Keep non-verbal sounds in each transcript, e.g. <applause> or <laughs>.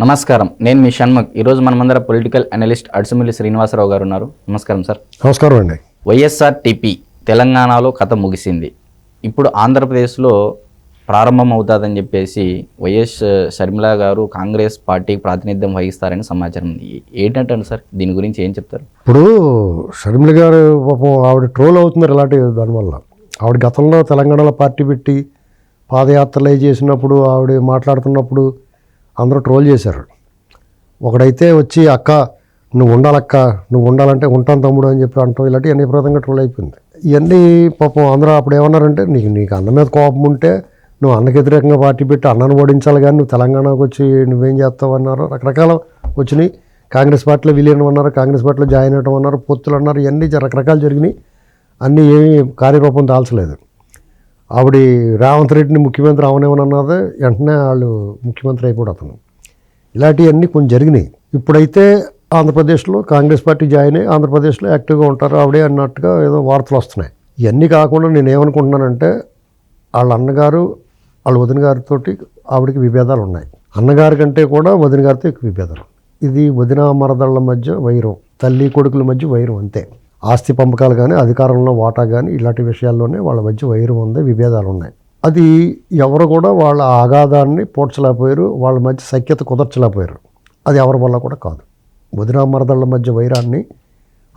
నమస్కారం. నేను మీ షణ్ముఖ్. ఈరోజు మనమందరం పొలిటికల్ అనలిస్ట్ అడిసిమిల్లి శ్రీనివాసరావు గారు ఉన్నారు. నమస్కారం సార్. నమస్కారం అండి. వైఎస్ఆర్ టీపీ తెలంగాణలో కథ ముగిసింది. ఇప్పుడు ఆంధ్రప్రదేశ్లో ప్రారంభం అవుతుందని చెప్పేసి వైఎస్ షర్మిల గారు కాంగ్రెస్ పార్టీకి ప్రాతినిధ్యం వహిస్తారని సమాచారం ఉంది. ఏంటంటే సార్? దీని గురించి ఏం చెప్తారు? ఇప్పుడు షర్మిల గారు పాపం ఆవిడ ట్రోల్ అవుతున్నారు ఇలాంటి దానివల్ల ఆవిడ గతంలో తెలంగాణలో పార్టీ పెట్టి పాదయాత్రలు చేసినప్పుడు ఆవిడ మాట్లాడుతున్నప్పుడు అందరూ ట్రోల్ చేశారు. ఒకడైతే వచ్చి అక్క నువ్వు ఉండాలక్క నువ్వు ఉండాలంటే ఉంటాను తమ్ముడు అని చెప్పి అంటాం. ఇలాంటి అన్ని విపరీతంగా ట్రోల్ అయిపోయింది. ఇవన్నీ పాపం అందరూ అప్పుడు ఏమన్నారంటే నీకు నీకు అన్న మీద కోపం ఉంటే నువ్వు అన్నకి వ్యతిరేకంగా పార్టీ పెట్టి అన్నను ఓడించాలి కానీ నువ్వు తెలంగాణకు వచ్చి నువ్వేం చేస్తావు అన్నారు. రకరకాల వచ్చినాయి. కాంగ్రెస్ పార్టీలో విలీనం అన్నారు కాంగ్రెస్ పార్టీలో జాయిన్ అవ్వడం అన్నారు పొత్తులు అన్నారు ఇవన్నీ రకరకాలు జరిగినాయి. అన్నీ ఏమీ కార్యరూపం దాల్చలేదు. ఆవిడ రేవంత్ రెడ్డిని ముఖ్యమంత్రి అవనేమని వెంటనే వాళ్ళు ముఖ్యమంత్రి అయిపోడు అతను. ఇలాంటివన్నీ కొంచెం జరిగినాయి. ఇప్పుడైతే ఆంధ్రప్రదేశ్లో కాంగ్రెస్ పార్టీ జాయిన్ అయ్యి ఆంధ్రప్రదేశ్లో యాక్టివ్గా ఉంటారు ఆవిడే అన్నట్టుగా ఏదో వార్తలు వస్తున్నాయి. ఇవన్నీ కాకుండా నేను ఏమనుకుంటున్నానంటే వాళ్ళ అన్నగారు వాళ్ళ వదిన గారితో ఆవిడకి విభేదాలు ఉన్నాయి. అన్నగారి కంటే కూడా వదిన గారితో ఎక్కువ విభేదాలు. ఇది వదిన మరదళ్ళ మధ్య వైరం తల్లి కొడుకుల మధ్య వైరం అంతే. ఆస్తి పంపకాలు కానీ అధికారంలో వాటా కానీ ఇలాంటి విషయాల్లోనే వాళ్ళ మధ్య వైరం ఉంది విభేదాలు ఉన్నాయి. అది ఎవరు కూడా వాళ్ళ ఆగాదాన్ని పోడ్చలేకపోయారు వాళ్ళ మధ్య సఖ్యత కుదర్చలేకపోయారు. అది ఎవరి వల్ల కూడా కాదు. వదినా మరదళ్ళ మధ్య వైరాన్ని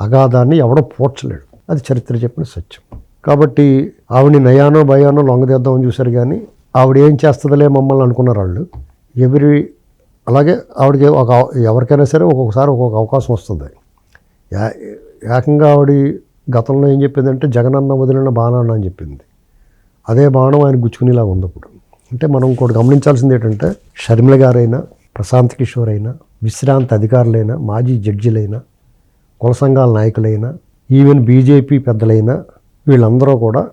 అగాధాన్ని ఎవడో పోడ్చలేడు. అది చరిత్ర చెప్పిన సత్యం. కాబట్టి ఆవిడని నయానో భయానో లొంగదీద్దామని చూశారు కానీ ఆవిడ ఏం చేస్తుందిలే మమ్మల్ని అనుకున్నారు వాళ్ళు. ఎవరి అలాగే ఆవిడకి ఒక ఎవరికైనా సరే ఒక్కొక్కసారి ఒక్కొక్క అవకాశం వస్తుంది. ఏకంగా ఆవిడ గతంలో ఏం చెప్పిందంటే జగనన్న వదిలిన బాణాన్న అని చెప్పింది. అదే బాణం ఆయన గుచ్చుకునేలా ఉంది అప్పుడు. అంటే మనం ఇంకోటి గమనించాల్సింది ఏంటంటే షర్మిల గారైనా ప్రశాంత్ కిషోర్ అయినా విశ్రాంతి అధికారులైనా మాజీ జడ్జిలైనా కుల సంఘాల నాయకులైనా ఈవెన్ బీజేపీ పెద్దలైనా వీళ్ళందరూ కూడా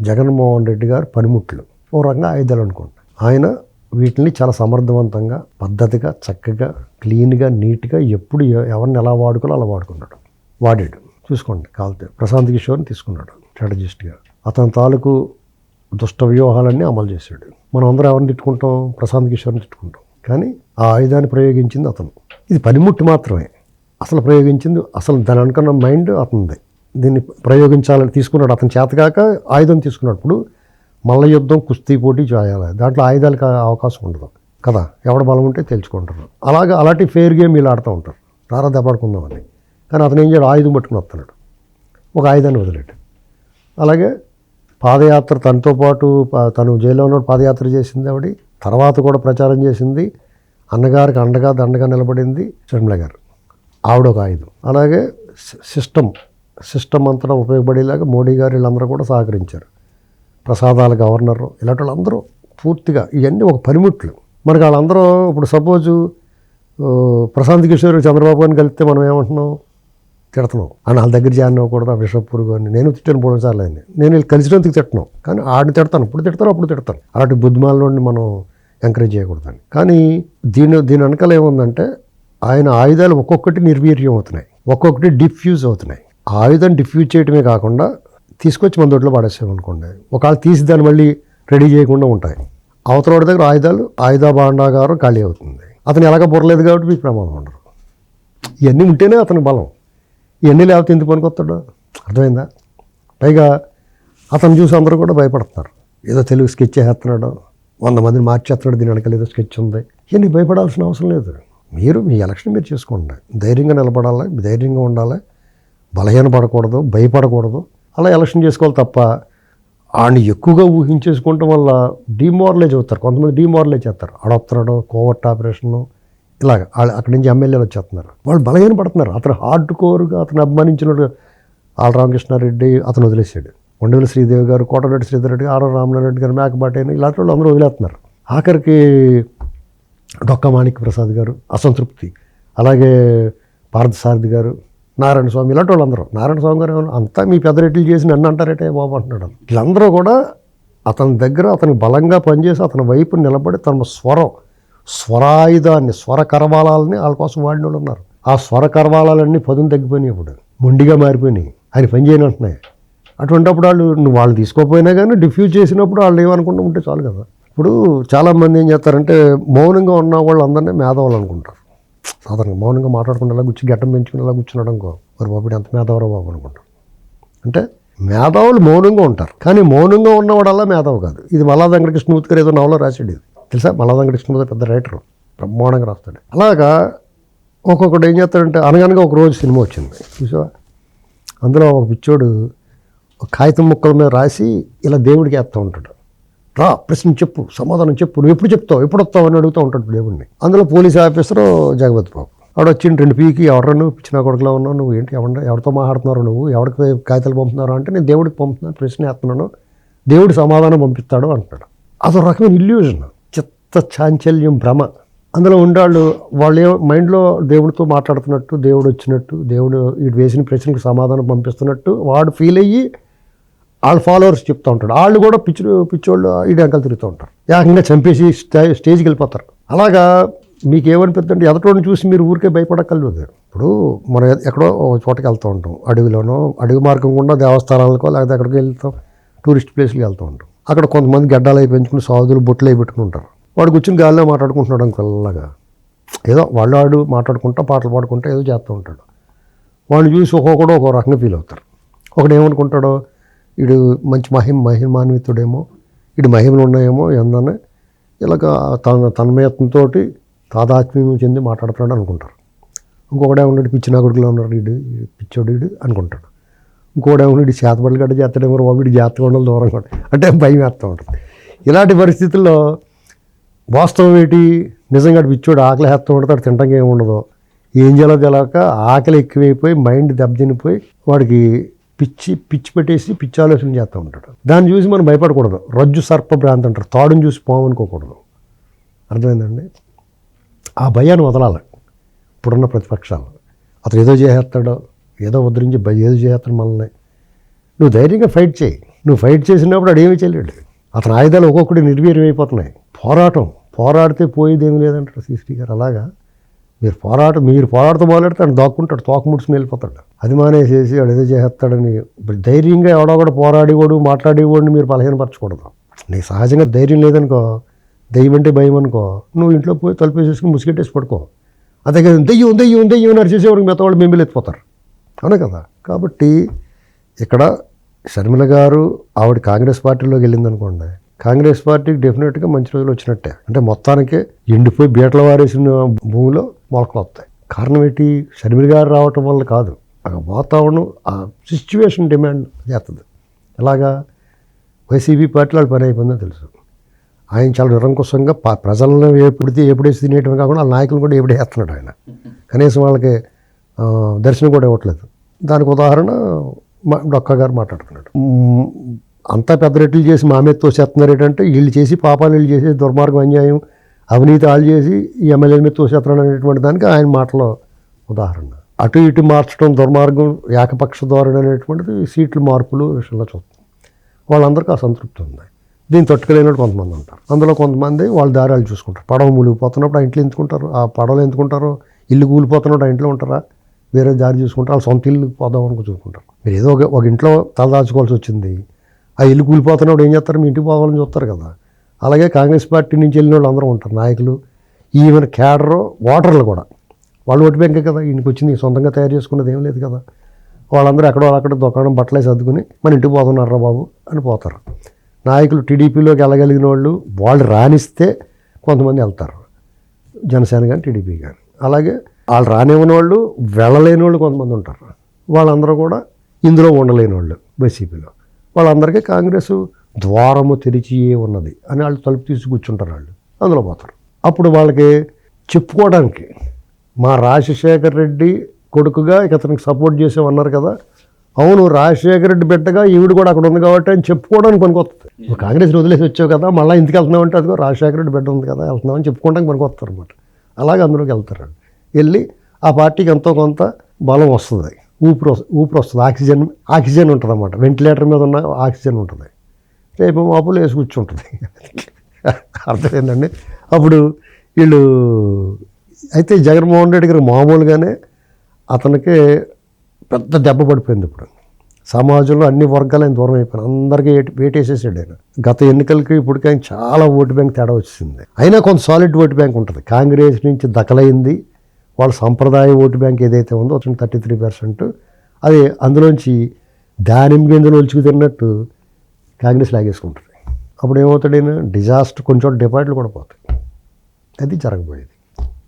జగన్మోహన్ రెడ్డి గారు పనిముట్లు. ఓ ఆయుధాలు అనుకోండి. ఆయన వీటిని చాలా సమర్థవంతంగా పద్ధతిగా చక్కగా క్లీన్గా నీట్గా ఎప్పుడు ఎవరిని ఎలా వాడుకోవాలో అలా వాడుకున్నాడు. వాడాడు చూసుకోండి కాలితే. ప్రశాంత్ కిషోర్ని తీసుకున్నాడు స్ట్రాటజిస్ట్గా. అతని తాలూకు దుష్ట వ్యూహాలన్నీ అమలు చేశాడు. మనం అందరం ఎవరిని తిట్టుకుంటాం? ప్రశాంత్ కిషోర్ని తిట్టుకుంటాం. కానీ ఆ ఆయుధాన్ని ప్రయోగించింది అతను. ఇది పనిముట్టు మాత్రమే. అసలు ప్రయోగించింది అసలు దాని అనుకున్న మైండ్ అతనిది. దీన్ని ప్రయోగించాలని తీసుకున్నాడు అతని చేతగాక ఆయుధం తీసుకున్నప్పుడు మల్ల యుద్ధం కుస్తీ పోటీ చేయాలి. దాంట్లో ఆయుధాలకు అవకాశం ఉండదు. కదా? ఎవడ బలం ఉంటే తెలుసుకుంటారు అలాగే అలాంటి ఫెయిర్ గేమ్ వీళ్ళు ఆడుతూ ఉంటారు. రారా దెబ్బడుకుందామని కానీ అతను ఏం చేయడు? ఆయుధం పట్టుకుని వస్తున్నాడు. ఒక ఆయుధాన్ని వదిలేడు. అలాగే పాదయాత్ర తనతో పాటు తను జైల్లో ఉన్న పాదయాత్ర చేసింది ఆవిడ. తర్వాత కూడా ప్రచారం చేసింది. అన్నగారికి అండగా దండగా నిలబడింది షర్మిల గారు. ఆవిడ ఒక ఆయుధం. అలాగే సిస్టమ్ సిస్టమ్ అంతటా ఉపయోగపడేలాగా మోడీ గారు వీళ్ళందరూ కూడా సహకరించారు. ప్రసాదాల గవర్నర్ ఇలాంటి వాళ్ళందరూ పూర్తిగా ఇవన్నీ ఒక పనిముట్లు మనకి వాళ్ళందరూ ఇప్పుడు సపోజు ప్రశాంత్ కిషోర్ చంద్రబాబు గారిని కలిస్తే మనం ఏమంటున్నాం? తిడుతున్నాం అని వాళ్ళ దగ్గర జాయిన్ అవ్వకూడదు ఆ విష పురుగు అని. నేను తిట్టాను మూడు సార్లు ఆయన నేను వీళ్ళు కలిసినందుకు తిట్టను. కానీ ఆడిని తిడతాను. ఇప్పుడు తిడతాను అప్పుడు తిడతాను. అలాంటి బుద్ధిమాలని మనం ఎంకరేజ్ చేయకూడదని. కానీ దీని దీని వెనకాల ఏముందంటే ఆయన ఆయుధాలు ఒక్కొక్కటి నిర్వీర్యం అవుతున్నాయి. ఒక్కొక్కటి డిఫ్యూజ్ అవుతున్నాయి. ఆయుధం డిఫ్యూజ్ చేయటమే కాకుండా తీసుకొచ్చి మన దొడ్లో పడేసామనుకోండి. ఒకవేళ తీసి దాన్ని మళ్ళీ రెడీ చేయకుండా ఉంటాయి. అవతల వాడి దగ్గర ఆయుధాలు ఆయుధ భాండాగారం ఖాళీ అవుతుంది. అతను ఎలాగ బుర్రలేదు కాబట్టి మీకు ప్రమాదం ఉండరు ఇవన్నీ ఉంటేనే అతని బలం. ఎన్ని లేకపోతే ఎందుకు పనికొస్తాడు? అర్థమైందా? పైగా అతను చూసి అందరూ కూడా భయపడుతున్నారు ఏదో తెలుగు స్కెచ్ చేస్తున్నాడు. వంద మందిని మార్చేస్తున్నాడు. దీని వెనకాల ఏదో స్కెచ్ ఉంది. ఇవన్నీ భయపడాల్సిన అవసరం లేదు. మీరు మీ ఎలక్షన్ మీరు చేసుకోండి. ధైర్యంగా నిలబడాలి. ధైర్యంగా ఉండాలి. బలహీన పడకూడదు. భయపడకూడదు. అలా ఎలక్షన్ చేసుకోవాలి తప్ప వాడిని ఎక్కువగా ఊహించేసుకోవటం వల్ల డిమారలైజ్ అవుతారు. కొంతమంది డిమారలైజ్ చేస్తారు. ఆడొస్తున్నాడు కోవర్ట్ ఆపరేషన్ ఇలాగ వాళ్ళు అక్కడి నుంచి ఎమ్మెల్యేలు వచ్చేస్తున్నారు. వాళ్ళు బలహీన పడుతున్నారు. అతను హార్డ్ కోర్గా అతను అభిమానించినట్టు ఆల రామకృష్ణారెడ్డి అతను వదిలేశాడు. ఉండవల్లి శ్రీదేవి గారు కోటరెడ్డి శ్రీధర్ రెడ్డి ఆరో రామనారెడ్డి గారు మేకపాటైన ఇలాంటి వాళ్ళు అందరూ వదిలేస్తున్నారు. ఆఖరికి డొక్క మాణిక్య ప్రసాద్ గారు అసంతృప్తి. అలాగే పార్థసారథి గారు నారాయణ స్వామి ఇలాంటి వాళ్ళందరూ నారాయణ స్వామి గారు అంతా మీ పెద్దరెడ్లు చేసి నన్ను అంటారటే బాబు అంటున్నాడు వీళ్ళందరూ కూడా అతని దగ్గర అతను బలంగా పనిచేసి అతని వైపు నిలబడి తన స్వరం స్వరాయుధాన్ని స్వర కరవాలాలని వాళ్ళ కోసం వాడిన వాళ్ళు ఉన్నారు. ఆ స్వర కరవాలన్నీ పదును తగ్గిపోయినాయి ఇప్పుడు. మొండిగా మారిపోయినాయి. ఆయన పని చేయనంటున్నాయి అటువంటిప్పుడు వాళ్ళు నువ్వు వాళ్ళు తీసుకోకపోయినా కానీ డిఫ్యూజ్ చేసినప్పుడు వాళ్ళు ఏమనుకుంటూ ఉంటే చాలు కదా. ఇప్పుడు చాలామంది ఏం చేస్తారంటే మౌనంగా ఉన్న వాళ్ళందరినీ మేధావులు అనుకుంటారు. సాధారణంగా మౌనంగా మాట్లాడుకునేలా ఇలా కూర్చొని పెంచుకునేలా పెంచుకుని కూర్చున్నాడు అనుకో. మరి బాబు ఎంత మేధావరా బాబు అనుకుంటారు. అంటే మేధావులు మౌనంగా ఉంటారు. కానీ మౌనంగా ఉన్నవాడల్లా మేధావు కాదు. ఇది మల్లా వెంకటకృష్ణమూర్తి గారు ఏదో నవలో రాశాడు ఇది. తెలుసా? మల్లా కృష్ణమూర్తి పెద్ద రైటరు బ్రహ్మాండంగా రాస్తాడు. అలాగా ఒక్కొక్కడు ఏం చేస్తాడంటే అనగనగా ఒక రోజు సినిమా వచ్చింది. చూసావా? అందులో ఒక పిచ్చోడు ఒక కాగితం ముక్కల మీద రాసి ఇలా దేవుడికి వేస్తూ ఉంటాడు. రా ప్రశ్న చెప్పు సమాధానం చెప్పు నువ్వు ఎప్పుడు చెప్తావు ఎప్పుడు వస్తావు అని అడుగుతూ ఉంటాడు దేవుడిని అందులో పోలీస్ ఆఫీసర్ జగపతి బాబు. ఆడ వచ్చిండు రెండు పీకి ఎవరు నువ్వు? పిచ్చిన కొడుకులో ఉన్నావు నువ్వు? ఏంటి ఎవరు ఎవరితో మాట్లాడుతున్నారు నువ్వు? ఎవరికి కాగితాలు పంపుతున్నారు? అంటే నేను దేవుడికి పంపుతున్నాను ప్రశ్న వేస్తున్నాను దేవుడు సమాధానం పంపిస్తాడు అంటాడు. అసలు రకమైన ఇల్యూజన్ చాంచల్యం భ్రమ. అందులో ఉండాళ్ళు వాళ్ళ మైండ్లో దేవుడితో మాట్లాడుతున్నట్టు దేవుడు వచ్చినట్టు దేవుడు వీడు వేసిన ప్రశ్నకి సమాధానం పంపిస్తున్నట్టు వాడు ఫీల్ అయ్యి వాళ్ళ ఫాలోవర్స్ చెప్తూ ఉంటాడు. వాళ్ళు కూడా పిచ్చి పిచ్చోళ్ళు ఈడు అంకలు తిరుగుతూ ఉంటారు. ఏకంగా చంపేసి స్టే స్టేజ్కి వెళ్ళిపోతారు. అలాగా మీకు ఏమనిపిస్తుంటే ఎదటోడిని చూసి మీరు ఊరికే భయపడక్కర్లేదు ఇప్పుడు మనం ఎక్కడో ఒక చోటకి వెళ్తూ ఉంటాం. అడవిలోనో అడవి మార్గం గుండా దేవస్థానాలకో లేకపోతే ఎక్కడికి వెళ్తాం. టూరిస్ట్ ప్లేస్కి వెళ్తూ ఉంటాం. అక్కడ కొంతమంది గడ్డాలు అయి పెంచుకుని సాధులు బొట్లు అయి పెట్టుకుని ఉంటారు. వాడు కూర్చుని గాలిలో మాట్లాడుకుంటున్నాడు అనుకోలాగా ఏదో వాళ్ళు వాడు మాట్లాడుకుంటా పాటలు పాడుకుంటా ఏదో చేస్తూ ఉంటాడు. వాడిని చూసి ఒక్కొక్కడు ఒక్కో రకంగా ఫీల్ అవుతారు. ఒకడు ఏమనుకుంటాడో వీడు మంచి మహిమ మహిమాన్వితుడేమో వీడు మహిమలు ఉన్నాయేమో ఏందని ఇలాగ తన తన్మయత్నంతో తాదాత్మ్యం చెంది మాట్లాడుతున్నాడు అనుకుంటారు. ఇంకొకడే ఉన్నాడు పిచ్చిన కొడుకులో ఉన్నాడు వీడు వీడు పిచ్చోడు వీడు అనుకుంటాడు. ఇంకోడే ఉన్నాడు చేతబడులు గడ్డ చేస్తాడేమో వీడు జాతక దూరంగా అంటే భయం వేస్తూ ఉంటుంది. ఇలాంటి పరిస్థితుల్లో వాస్తవం ఏంటి? నిజంగా బిచ్చోడు ఆకలి హెత్తం ఉంటాడు తింటాం ఏమి ఉండదు. ఏం చేయాలో తెలియక ఆకలి ఎక్కువైపోయి మైండ్ దెబ్బతినిపోయి వాడికి పిచ్చి పిచ్చి పెట్టేసి పిచ్చి ఆలోచన చేస్తూ ఉంటాడు. దాన్ని చూసి మనం భయపడకూడదు. రజ్జు సర్ప భ్రాంతి అంటారు. తాడుని చూసి పోమనుకోకూడదు అర్థమైందండి? ఆ భయాన్ని వదలాలి. ఇప్పుడున్న ప్రతిపక్షాలు. అతను ఏదో చేసేస్తాడో ఏదో ఉద్ధరించి భయ ఏదో చేస్తాడు మనల్ని. నువ్వు ధైర్యంగా ఫైట్ చేయి. నువ్వు ఫైట్ చేసినప్పుడు అడు ఏమీ చేయలేడు. అతని ఆయుధాలు ఒక్కొక్కటి నిర్వీర్యం అయిపోతున్నాయి. పోరాటం. పోరాడితే పోయేది ఏమీ లేదంటారు సిస్టీ గారు. అలాగా? మీరు పోరాటం మీరు పోరాడుతూ మొదలెడితే ఆయన దాక్కుంటాడు తోకముడిసి వెళ్ళిపోతాడు అది మానేసేసి వాడు ఏదో చేస్తాడని ఇప్పుడు ధైర్యంగా ఎవడో కూడా పోరాడేవాడు మాట్లాడేవాడిని మీరు బలహీనపరచకూడదు. నీకు సహజంగా ధైర్యం లేదనుకో దయ్యం అంటే భయం అనుకో నువ్వు ఇంట్లో పోయి తలుపేసేసుకుని ముసుగెట్టేసి పడుకో. అదే కదా దెయ్యం దెయ్యం దెయ్యం అని అరిచేసేవాడికి మిగతా వాళ్ళు మిమ్మల్ని ఎత్తిపోతారు అవునా కదా? కాబట్టి ఇక్కడ షర్మిల గారు ఆవిడ కాంగ్రెస్ పార్టీలోకి వెళ్ళింది అనుకోండి కాంగ్రెస్ పార్టీకి డెఫినెట్గా మంచి రోజులు వచ్చినట్టే. అంటే మొత్తానికి ఎండిపోయి బీటలు వారేసిన భూమిలో మొలకలు వస్తాయి. కారణం ఏంటి? షర్మిల గారు రావటం వల్ల కాదు. ఆ వాతావరణం ఆ సిచ్యువేషన్ డిమాండ్ చేస్తుంది. ఎలాగా? వైసీపీ పార్టీలో వాళ్ళు పని అయిపోయిందని తెలుసు. ఆయన చాలా నిరంకుశంగా ప్రజలను ఎప్పుడితే ఎప్పుడేసి తినేయటం కాకుండా ఆ నాయకులు కూడా ఎప్పుడే వేస్తున్నాడు ఆయన. కనీసం వాళ్ళకి దర్శనం కూడా ఇవ్వట్లేదు. దానికి ఉదాహరణ డొక్క గారు మాట్లాడుతున్నాడు అంతా పెద్ద రెట్లు చేసి మా మీద తోసేస్తున్నారు ఏంటంటే వీళ్ళు చేసి పాపాలు వీళ్ళు చేసి దుర్మార్గం అన్యాయం అవినీతి ఆలు చేసి ఈ ఎమ్మెల్యేల మీద తోసేస్తున్నాడు అనేటువంటి దానికి ఆయన మాటలో ఉదాహరణ. అటు ఇటు మార్చడం దుర్మార్గం ఏకపక్ష ధోరణి అనేటువంటిది సీట్లు మార్పులు విషయంలో చూస్తాం. వాళ్ళందరికీ అసంతృప్తి ఉంది. దీన్ని తట్టుకోలేనట్టు కొంతమంది ఉంటారు. అందులో కొంతమంది వాళ్ళ దారాలు చూసుకుంటారు. పడవ మునిగిపోతున్నప్పుడు ఆ ఇంట్లో ఎందుకుంటారు? ఆ పడవలు ఎందుకుంటారు? ఇల్లు కూలిపోతున్నప్పుడు ఆ ఇంట్లో ఉంటారా? వేరే దారి చూసుకుంటారు. వాళ్ళ సొంత ఇల్లు పోదాం అనుకో చూసుకుంటారు. మీరు ఏదో ఒక ఒక ఇంట్లో తలదాచుకోవాల్సి వచ్చింది. ఆ ఇల్లు కూలిపోతున్నప్పుడు ఏం చేస్తారు? మీ ఇంటికి పోవాలని చూస్తారు కదా. అలాగే కాంగ్రెస్ పార్టీ నుంచి వెళ్ళిన వాళ్ళు అందరూ ఉంటారు నాయకులు ఈవెన్ క్యాడరు ఓటర్లు కూడా. వాళ్ళు ఓటు బ్యాంకే కదా ఈయనకి వచ్చింది సొంతంగా తయారు చేసుకున్నది ఏం లేదు కదా. వాళ్ళందరూ ఎక్కడో అక్కడ దుకాణం బట్టలే సర్దుకుని మన ఇంటికి పోతున్నారా బాబు? అని పోతారు. నాయకులు టీడీపీలోకి వెళ్ళగలిగిన వాళ్ళు వాళ్ళు రాణిస్తే కొంతమంది వెళ్తారు. జనసేన కానీ టీడీపీ కానీ అలాగే వాళ్ళు రానివ్వని వాళ్ళు వెళ్ళలేని వాళ్ళు కొంతమంది ఉంటారు. వాళ్ళందరూ కూడా ఇందులో ఉండలేని వాళ్ళు వైసీపీలో వాళ్ళందరికీ కాంగ్రెస్ ద్వారము తెరిచియే ఉన్నది అని వాళ్ళు తలుపు తీసి కూర్చుంటారు వాళ్ళు. అందులో పోతారు. అప్పుడు వాళ్ళకి చెప్పుకోవడానికి మా రాజశేఖర్ రెడ్డి కొడుకుగా ఇక అతనికి సపోర్ట్ చేసామన్నారు కదా. అవును రాజశేఖర రెడ్డి బిడ్డగా ఈవిడ కూడా అక్కడ ఉంది కాబట్టి అని చెప్పుకోవడానికి పనికొస్తుంది నువ్వు కాంగ్రెస్ వదిలేసి వచ్చావు కదా మళ్ళీ ఇంటికి వెళ్తున్నావు అంటే అదిగో రాజశేఖర రెడ్డి బిడ్డ ఉంది కదా వెళ్తున్నావు అని చెప్పుకోవడానికి పనికొస్తారు అనమాట అలాగే అందులోకి వెళ్తారు వెళ్ళి ఆ పార్టీకి ఎంతో కొంత బలం వస్తుంది. ఊపిరి ఊపిరి వస్తుంది. ఆక్సిజన్ ఆక్సిజన్ ఉంటుంది అన్నమాట వెంటిలేటర్ మీద ఉన్న ఆక్సిజన్ ఉంటుంది. రేపు మాపులు వేసి కూర్చుంటుంది. <laughs> అర్థమైందండి? అప్పుడు వీళ్ళు అయితే జగన్మోహన్ రెడ్డి గారు మామూలుగానే అతనికి పెద్ద దెబ్బ పడిపోయింది ఇప్పుడు. సమాజంలో అన్ని వర్గాలు ఆయన దూరం అయిపోయినాయి. అందరికీ వేటేసేసాడు ఆయన. గత ఎన్నికలకి ఇప్పటికీ ఆయన చాలా ఓటు బ్యాంక్ తేడా వచ్చింది. అయినా కొంత సాలిడ్ ఓటు బ్యాంక్ ఉంటుంది. కాంగ్రెస్ నుంచి దఖలైంది. వాళ్ళ సంప్రదాయ ఓటు బ్యాంక్ ఏదైతే ఉందో అతను థర్టీ త్రీ పర్సెంట్ అది అందులోంచి దానిమ్మ గింజలు ఒలుచుకు తిన్నట్టు కాంగ్రెస్ లాగేసుకుంటుంది. అప్పుడు ఏమవుతాడు డిజాస్టర్ కొంచెం డిపాజిట్లు కూడా పోతాయి. అది జరగబోయేది.